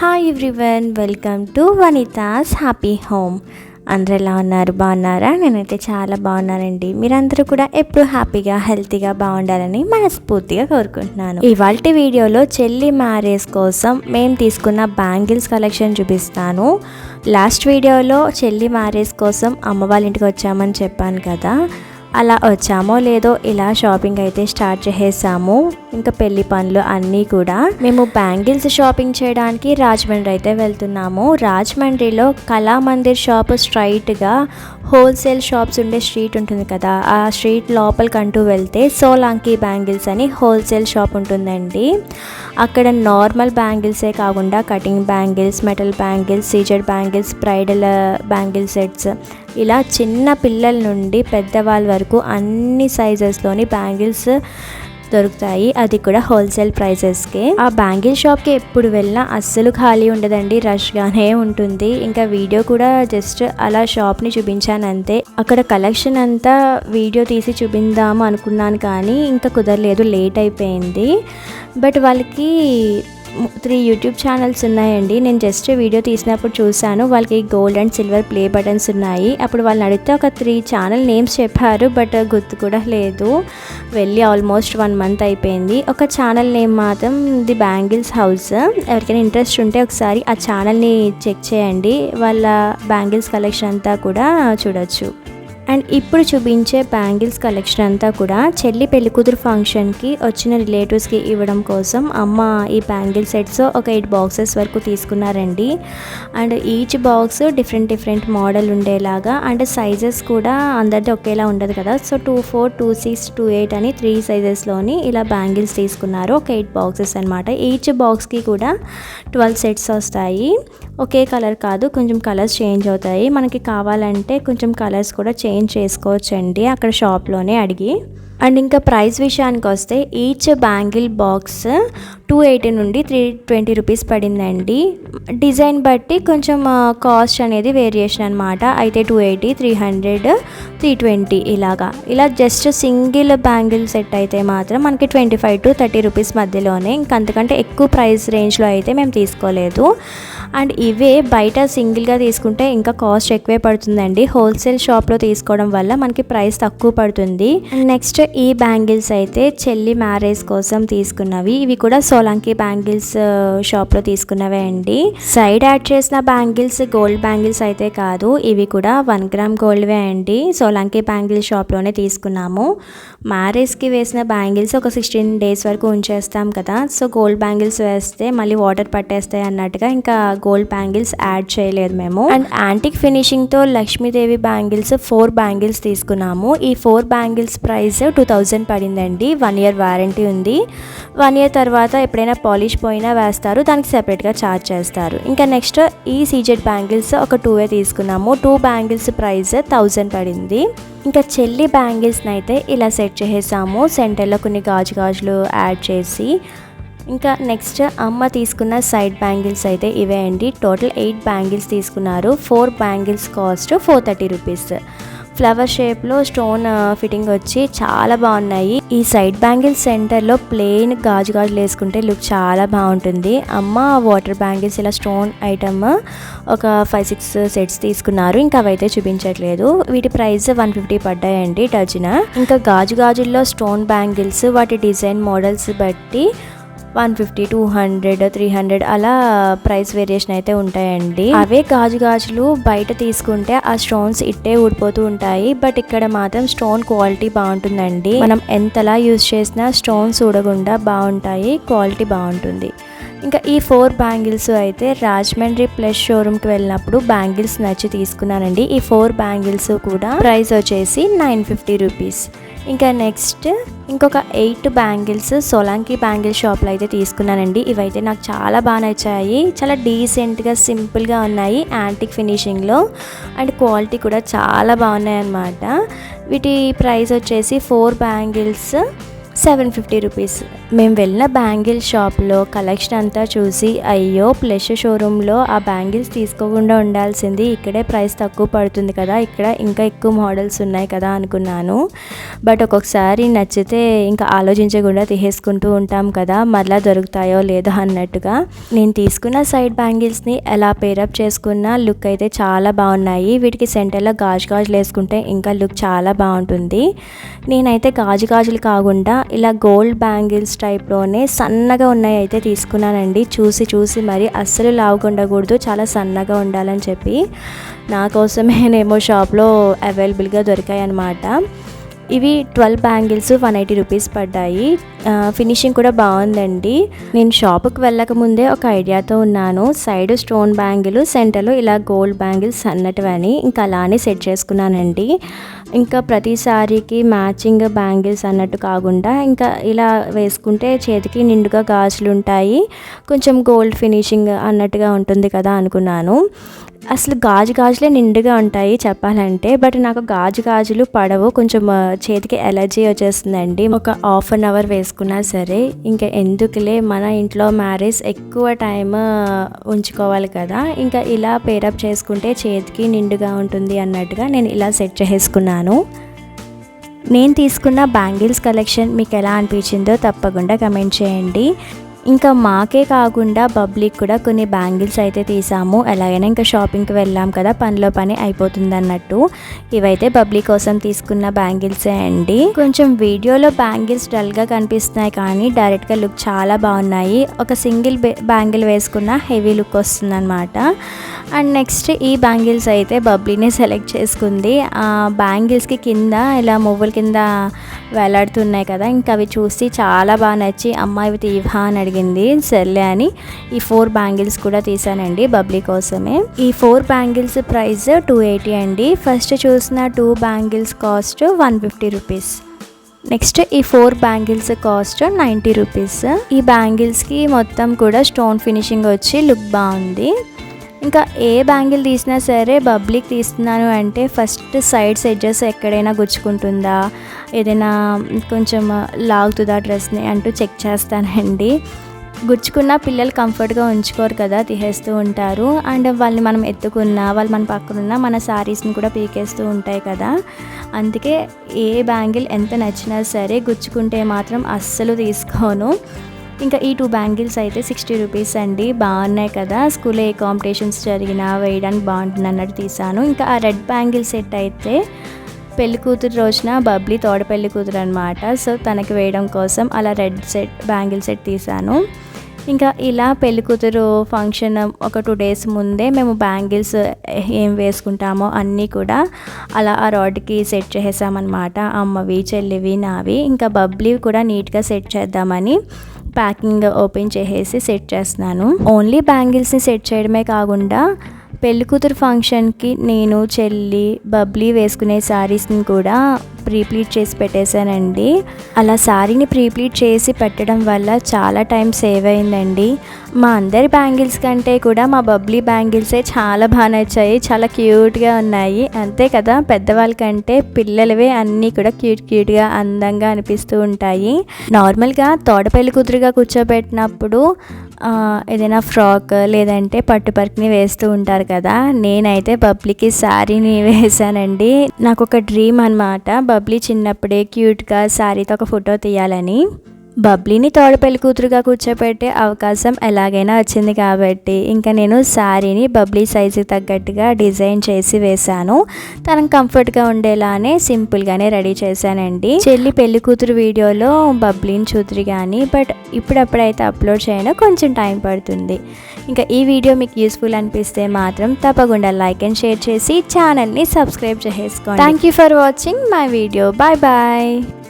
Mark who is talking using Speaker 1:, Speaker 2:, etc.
Speaker 1: Hi everyone welcome to Vanitha's happy home అందరూ ఎలా ఉన్నారు? బాగున్నారా? నేనైతే చాలా బాగున్నానండి. మీరందరూ కూడా ఎప్పుడు హ్యాపీగా హెల్తీగా బాగుండాలని మనస్ఫూర్తిగా కోరుకుంటున్నాను. ఇవాళ వీడియోలో చెల్లి మ్యారేజ్ కోసం మేము తీసుకున్న బ్యాంగిల్స్ కలెక్షన్ చూపిస్తాను. లాస్ట్ వీడియోలో చెల్లి మ్యారేజ్ కోసం అమ్మ వాళ్ళ ఇంటికి వచ్చామని చెప్పాను కదా. అలా వచ్చామో లేదో ఇలా షాపింగ్ అయితే స్టార్ట్ చేసేసాము. ఇంకా పెళ్ళి పనులు అన్నీ కూడా. మేము బ్యాంగిల్స్ షాపింగ్ చేయడానికి రాజమండ్రి అయితే వెళ్తున్నాము. రాజమండ్రిలో కళామందిర్ షాప్ స్ట్రైట్గా హోల్సేల్ షాప్స్ ఉండే స్ట్రీట్ ఉంటుంది కదా. ఆ స్ట్రీట్ లోపలికంటూ వెళ్తే సోలాంకి బ్యాంగిల్స్ అని హోల్సేల్ షాప్ ఉంటుందండి. అక్కడ నార్మల్ బ్యాంగిల్సే కాకుండా cutting bangles metal bangles CZ bangles bridal bangle sets ఇలా చిన్న పిల్లల నుండి పెద్దవాళ్ళ వరకు అన్ని సైజెస్లోని బ్యాంగిల్స్ దొరుకుతాయి. అది కూడా హోల్సేల్ ప్రైసెస్కి ఆ బ్యాంగిల్ షాప్కి ఎప్పుడు వెళ్ళినా అస్సలు ఖాళీ ఉండదండి. రష్గానే ఉంటుంది. ఇంకా వీడియో కూడా జస్ట్ అలా షాప్ని చూపించాను అంతే అక్కడ కలెక్షన్ అంతా వీడియో తీసి చూపిందాము అనుకున్నాను కానీ ఇంకా కుదరలేదు. లేట్ అయిపోయింది. బట్ వాళ్ళకి త్రీ యూట్యూబ్ ఛానల్స్ ఉన్నాయండి. నేను జస్ట్ వీడియో తీసినప్పుడు చూశాను. వాళ్ళకి gold and silver play buttons ఉన్నాయి. అప్పుడు వాళ్ళని అడిగితే ఒక త్రీ ఛానల్ నేమ్స్ చెప్పారు బట్ గుర్తు కూడా లేదు. వెళ్ళి ఆల్మోస్ట్ వన్ మంత్ అయిపోయింది. ఒక ఛానల్ నేమ్ మాత్రం ది బ్యాంగిల్స్ హౌస్. ఎవరికైనా ఇంట్రెస్ట్ ఉంటే ఒకసారి ఆ ఛానల్ని చెక్ చేయండి. వాళ్ళ బ్యాంగిల్స్ కలెక్షన్ అంతా కూడా చూడొచ్చు. అండ్ ఇప్పుడు చూపించే బ్యాంగిల్స్ కలెక్షన్ అంతా కూడా చెల్లి పెళ్ళి కూతురు ఫంక్షన్కి వచ్చిన రిలేటివ్స్కి ఇవ్వడం కోసం అమ్మ ఈ బ్యాంగిల్ సెట్స్ ఒక ఎయిట్ బాక్సెస్ వరకు తీసుకున్నారండి. And each box different different model ఉండేలాగా అండ్ సైజెస్ కూడా అందరిది ఒకేలా ఉండదు కదా. So two four two six two eight అని త్రీ సైజెస్లోని ఇలా బ్యాంగిల్స్ తీసుకున్నారు. ఒక ఎయిట్ బాక్సెస్ అనమాట ఈచ్ బాక్స్కి కూడా ట్వెల్వ్ సెట్స్ వస్తాయి. ఒకే కలర్ కాదు కొంచెం కలర్స్ చేంజ్ అవుతాయి. మనకి కావాలంటే కొంచెం కలర్స్ కూడా చేంజ్ చేసుకోవచ్చండి. అక్కడ షాప్లోనే అడిగి. అండ్ ఇంకా ప్రైస్ విషయానికి వస్తే each bangle box two eighty నుండి త్రీ ట్వంటీ రూపీస్ పడిందండి. డిజైన్ బట్టి కొంచెం కాస్ట్ అనేది వేరియేషన్ అనమాట అయితే two eighty three hundred three twenty ఇలాగా. ఇలా జస్ట్ సింగిల్ బ్యాంగిల్ సెట్ అయితే మాత్రం మనకి twenty five to thirty rupees మధ్యలోనే. ఇంకంతకంటే ఎక్కువ ప్రైస్ రేంజ్లో అయితే మేము తీసుకోలేదు. అండ్ ఇవే బయట సింగిల్గా తీసుకుంటే ఇంకా కాస్ట్ ఎక్కువే పడుతుందండి. హోల్సేల్ షాప్లో తీసుకోవడం వల్ల మనకి ప్రైస్ తక్కువ పడుతుంది. నెక్స్ట్ ఈ బ్యాంగిల్స్ అయితే చెల్లి మ్యారేజ్ కోసం తీసుకున్నవి. ఇవి కూడా సోలాంకి బ్యాంగిల్స్ షాప్లో తీసుకున్నవే అండి. సైడ్ యాడ్ చేసిన బ్యాంగిల్స్ గోల్డ్ బ్యాంగిల్స్ అయితే కాదు. ఇవి కూడా వన్ గ్రామ్ గోల్డ్వే అండి. సోలాంకి బ్యాంగిల్ షాప్లోనే తీసుకున్నాము. మ్యారేజ్కి వేసిన బ్యాంగిల్స్ ఒక సిక్స్టీన్ డేస్ వరకు ఉంచేస్తాం కదా. సో గోల్డ్ బ్యాంగిల్స్ వేస్తే మళ్ళీ వాటర్ పట్టేస్తాయి అన్నట్టుగా ఇంకా గోల్డ్ బ్యాంగిల్స్ యాడ్ చేయలేదు మేము. అండ్ యాంటిక్ ఫినిషింగ్తో లక్ష్మీదేవి బ్యాంగిల్స్ ఫోర్ బ్యాంగిల్స్ తీసుకున్నాము. ఈ four bangles price two thousand పడిందండి. వన్ ఇయర్ వారంటీ ఉంది. వన్ ఇయర్ తర్వాత ఎప్పుడైనా పాలిష్ పోయినా వేస్తారు. దానికి సెపరేట్గా ఛార్జ్ చేస్తారు. ఇంకా నెక్స్ట్ ఈ సీజెడ్ బ్యాంగిల్స్ ఒక టూ తీసుకున్నాము. టూ బ్యాంగిల్స్ ప్రైస్ థౌజండ్ పడింది. ఇంకా చెల్లి బ్యాంగిల్స్ని అయితే ఇలా సెట్ చేసేసాము. సెంటర్లో కొన్ని గాజు గాజులు యాడ్ చేసి ఇంకా నెక్స్ట్ అమ్మ తీసుకున్న సైడ్ బ్యాంగిల్స్ అయితే ఇవే అండి. టోటల్ ఎయిట్ బ్యాంగిల్స్ తీసుకున్నారు. Four bangles cost four thirty rupees flower షేప్లో స్టోన్ ఫిట్టింగ్ వచ్చి చాలా బాగున్నాయి. ఈ సైడ్ బ్యాంగిల్స్ సెంటర్లో ప్లెయిన్ గాజు గాజులు వేసుకుంటే లుక్ చాలా బాగుంటుంది. అమ్మ వాటర్ బ్యాంగిల్స్ ఇలా స్టోన్ ఐటమ్ ఒక ఫైవ్ సిక్స్ సెట్స్ తీసుకున్నారు. ఇంకా అవైతే చూపించట్లేదు. వీటి ప్రైస్ వన్ ఫిఫ్టీ పడ్డాయండి డజన్ ఇంకా గాజు గాజుల్లో స్టోన్ బ్యాంగిల్స్ వాటి డిజైన్ మోడల్స్ బట్టి one fifty two hundred three hundred అలా ప్రైస్ వేరియేషన్ అయితే ఉంటాయండి. అవే గాజు గాజులు బయట తీసుకుంటే ఆ స్టోన్స్ ఇట్టే ఊడిపోతూ ఉంటాయి. బట్ ఇక్కడ మాత్రం స్టోన్ క్వాలిటీ బాగుంటుందండి. మనం ఎంతలా యూజ్ చేసినా స్టోన్స్ ఊడకుండా బాగుంటాయి క్వాలిటీ బాగుంటుంది. ఇంకా ఈ ఫోర్ బ్యాంగిల్స్ అయితే రాజమండ్రి ప్లస్ షోరూమ్కి వెళ్ళినప్పుడు బ్యాంగిల్స్ నచ్చి తీసుకున్నానండి. ఈ ఫోర్ బ్యాంగిల్స్ కూడా ప్రైస్ వచ్చేసి నైన్ ఫిఫ్టీ రూపీస్. ఇంకా నెక్స్ట్ ఇంకొక ఎయిట్ బ్యాంగిల్స్ సోలాంకి బ్యాంగిల్ షాప్లో అయితే తీసుకున్నానండి. ఇవైతే నాకు చాలా బాగా నచ్చాయి. చాలా డీసెంట్గా సింపుల్గా ఉన్నాయి యాంటిక్ ఫినిషింగ్లో అండ్ క్వాలిటీ కూడా చాలా బాగున్నాయి అన్నమాట వీటి ప్రైస్ వచ్చేసి four bangles seven fifty rupees. మేము వెళ్ళిన బ్యాంగిల్ షాప్లో కలెక్షన్ అంతా చూసి అయ్యో ప్లస్ షోరూంలో ఆ బ్యాంగిల్స్ తీసుకోకుండా ఉండాల్సింది. ఇక్కడే ప్రైస్ తక్కువ పడుతుంది కదా ఇక్కడ ఇంకా ఎక్కువ మోడల్స్ ఉన్నాయి కదా అనుకున్నాను. బట్ ఒక్కొక్కసారి నచ్చితే ఇంకా ఆలోచించకుండా తీసేసుకుంటూ ఉంటాం కదా మరలా దొరుకుతాయో లేదో అన్నట్టుగా. నేను తీసుకున్న సైడ్ బ్యాంగిల్స్ని ఎలా పేరప్ చేసుకున్న లుక్ అయితే చాలా బాగున్నాయి. వీటికి సెంటర్లో గాజు గాజులు వేసుకుంటే ఇంకా లుక్ చాలా బాగుంటుంది. నేనైతే గాజు గాజులు కాకుండా ఇలా గోల్డ్ బ్యాంగిల్స్ టైప్లోనే సన్నగా ఉన్నాయి అయితే తీసుకున్నానండి. చూసి చూసి మరి అస్సలు లావుగా ఉండకూడదు చాలా సన్నగా ఉండాలని చెప్పి. నా కోసమేనేమో షాప్లో అవైలబుల్గా దొరికాయి అన్నమాట ఇవి twelve bangles one eighty rupees పడ్డాయి. ఫినిషింగ్ కూడా బాగుందండి. నేను షాప్కి వెళ్ళక ముందే ఒక ఐడియాతో ఉన్నాను. సైడ్ స్టోన్ బ్యాంగిల్ సెంటర్లో ఇలా గోల్డ్ బ్యాంగిల్స్ అన్నటివని ఇంకా అలానే సెట్ చేసుకున్నానండి. ఇంకా ప్రతిసారికి మ్యాచింగ్ బ్యాంగిల్స్ అన్నట్టు కాకుండా ఇంకా ఇలా వేసుకుంటే చేతికి నిండుగా గాజులు ఉంటాయి కొంచెం గోల్డ్ ఫినిషింగ్ అన్నట్టుగా ఉంటుంది కదా అనుకున్నాను. అసలు గాజు గాజులే నిండుగా ఉంటాయి చెప్పాలంటే బట్ నాకు గాజు గాజులు పడవు. కొంచెం చేతికి ఎలర్జీ వచ్చేస్తుందండి. ఒక హాఫ్ అన్ అవర్ వేసుకున్నా సరే ఇంకా ఎందుకులే మన ఇంట్లో మ్యారేజ్ ఎక్కువ టైం ఉంచుకోవాలి కదా. ఇంకా ఇలా పేరప్ చేసుకుంటే చేతికి నిండుగా ఉంటుంది అన్నట్టుగా నేను ఇలా సెట్ చేసుకున్నాను. నేను తీసుకున్న బ్యాంగిల్స్ కలెక్షన్ మీకు ఎలా అనిపించిందో తప్పకుండా కమెంట్ చేయండి. ఇంకా మాకే కాకుండా పబ్లిక్ కూడా కొన్ని బ్యాంగిల్స్ అయితే తీసాము. ఎలాగైనా ఇంకా షాపింగ్కి వెళ్ళాం కదా పనిలో పని అయిపోతుంది అన్నట్టు ఇవైతే పబ్లిక్ కోసం తీసుకున్న బ్యాంగిల్సే అండి. కొంచెం వీడియోలో బ్యాంగిల్స్ డల్గా కనిపిస్తున్నాయి కానీ డైరెక్ట్గా లుక్ చాలా బాగున్నాయి. ఒక సింగిల్ బ్యాంగిల్ వేసుకున్న హెవీ లుక్ వస్తుందన్నమాట. అండ్ నెక్స్ట్ ఈ బ్యాంగిల్స్ అయితే బబ్లీనే సెలెక్ట్ చేసుకుంది. ఆ బ్యాంగిల్స్కి కింద ఇలా మువ్వుల కింద వేలాడుతున్నాయి కదా ఇంకా అవి చూసి చాలా బాగా నచ్చి అమ్మ ఇవి తీవా అని అడిగి జరిగింది. సర్లే అని ఈ ఫోర్ బ్యాంగిల్స్ కూడా తీసానండి బబ్లీ కోసమే. ఈ four bangles price two eighty అండి. ఫస్ట్ చూసిన two bangles cost one fifty rupees. Next ఈ four bangles cost ninety rupees. ఈ బ్యాంగిల్స్కి మొత్తం కూడా స్టోన్ ఫినిషింగ్ వచ్చి లుక్ బాగుంది. ఇంకా ఏ బ్యాంగిల్ తీసినా సరే పబ్లిక్ తీస్తున్నాను అంటే ఫస్ట్ సైడ్స్ ఎడ్జెస్ ఎక్కడైనా గుచ్చుకుంటుందా? ఏదైనా కొంచెం లాగుతుందా డ్రెస్ని అంటూ చెక్ చేస్తానండి. గుచ్చుకున్న పిల్లలు కంఫర్ట్గా ఉంచుకోరు కదా తీసేస్తూ ఉంటారు. అండ్ వాళ్ళని మనం ఎత్తుకున్నా వాళ్ళు మన పక్కన ఉన్న మన శారీస్ని కూడా పీకేస్తూ ఉంటాయి కదా. అందుకే ఏ బ్యాంగిల్ ఎంత నచ్చినా సరే గుచ్చుకుంటే మాత్రం అస్సలు తీసుకోను. ఇంకా ఈ టూ బ్యాంగిల్స్ అయితే సిక్స్టీ రూపీస్ అండి. బాగున్నాయి కదా. స్కూల్లో ఏ కాంపిటీషన్స్ జరిగినా వేయడానికి బాగుంటుంది అన్నట్టు తీసాను. ఇంకా ఆ రెడ్ బ్యాంగిల్ సెట్ అయితే పెళ్ళి కూతురు రోజున బబ్లీ తోడ పెళ్ళి కూతురు అనమాట సో తనకి వేయడం కోసం అలా రెడ్ సెట్ బ్యాంగిల్ సెట్ తీసాను. ఇంకా ఇలా పెళ్ళికూతురు ఫంక్షన్ ఒక టూ డేస్ ముందే మేము బ్యాంగిల్స్ ఏం వేసుకుంటామో అన్నీ కూడా అలా ఆ రాడ్కి సెట్ చేసామన్నమాట అమ్మవి చెల్లివి నావి. ఇంకా బబ్లీ కూడా నీట్గా సెట్ చేద్దామని ప్యాకింగ్ ఓపెన్ చేసేసి సెట్ చేస్తున్నాను. ఓన్లీ బ్యాంగిల్స్ని సెట్ చేయడమే కాకుండా పెళ్ళికూతురు ఫంక్షన్కి నేను చెల్లి బబ్లీ వేసుకునే శారీస్ని కూడా ప్రీప్లీట్ చేసి పెట్టేశానండి. అలా శారీని ప్రీప్లీట్ చేసి పెట్టడం వల్ల చాలా టైం సేవ్ అయిందండి. మా అందరి బ్యాంగిల్స్ కంటే కూడా మా బబ్లీ బ్యాంగిల్సే చాలా బాగా నచ్చాయి చాలా క్యూట్గా ఉన్నాయి. అంతే కదా పెద్దవాళ్ళకంటే పిల్లలవే అన్నీ కూడా క్యూట్ క్యూట్గా అందంగా అనిపిస్తూ ఉంటాయి. నార్మల్గా తోట పెళ్ళి కూతురుగా కూర్చోబెట్టినప్పుడు ఏదైనా ఫ్రాక్ లేదంటే పట్టు పర్క్ని వేస్తూ ఉంటారు కదా. నేనైతే బబ్లీకి శారీని వేసానండి నాకు ఒక డ్రీమ్ అనమాట బబ్లీ చిన్నప్పుడే క్యూట్గా శారీతో ఒక ఫోటో తీయాలని. బబ్లీని తోడ పెళ్ళి కూతురుగా కూర్చోపెట్టే అవకాశం ఎలాగైనా వచ్చింది కాబట్టి ఇంకా నేను శారీని బబ్లీ సైజుకి తగ్గట్టుగా డిజైన్ చేసి వేశాను. తనకు కంఫర్ట్గా ఉండేలానే సింపుల్గానే రెడీ చేశానండి. చెల్లి పెళ్ళి కూతురు వీడియోలో బబ్లీని చూతురు కానీ బట్ ఇప్పుడప్పుడైతే అప్లోడ్ చేయడం కొంచెం టైం పడుతుంది. ఇంకా ఈ వీడియో మీకు యూస్ఫుల్ అనిపిస్తే మాత్రం తప్పకుండా లైక్ అండ్ షేర్ చేసి ఛానల్ని సబ్స్క్రైబ్ చేసుకోండి thank you for watching my video bye bye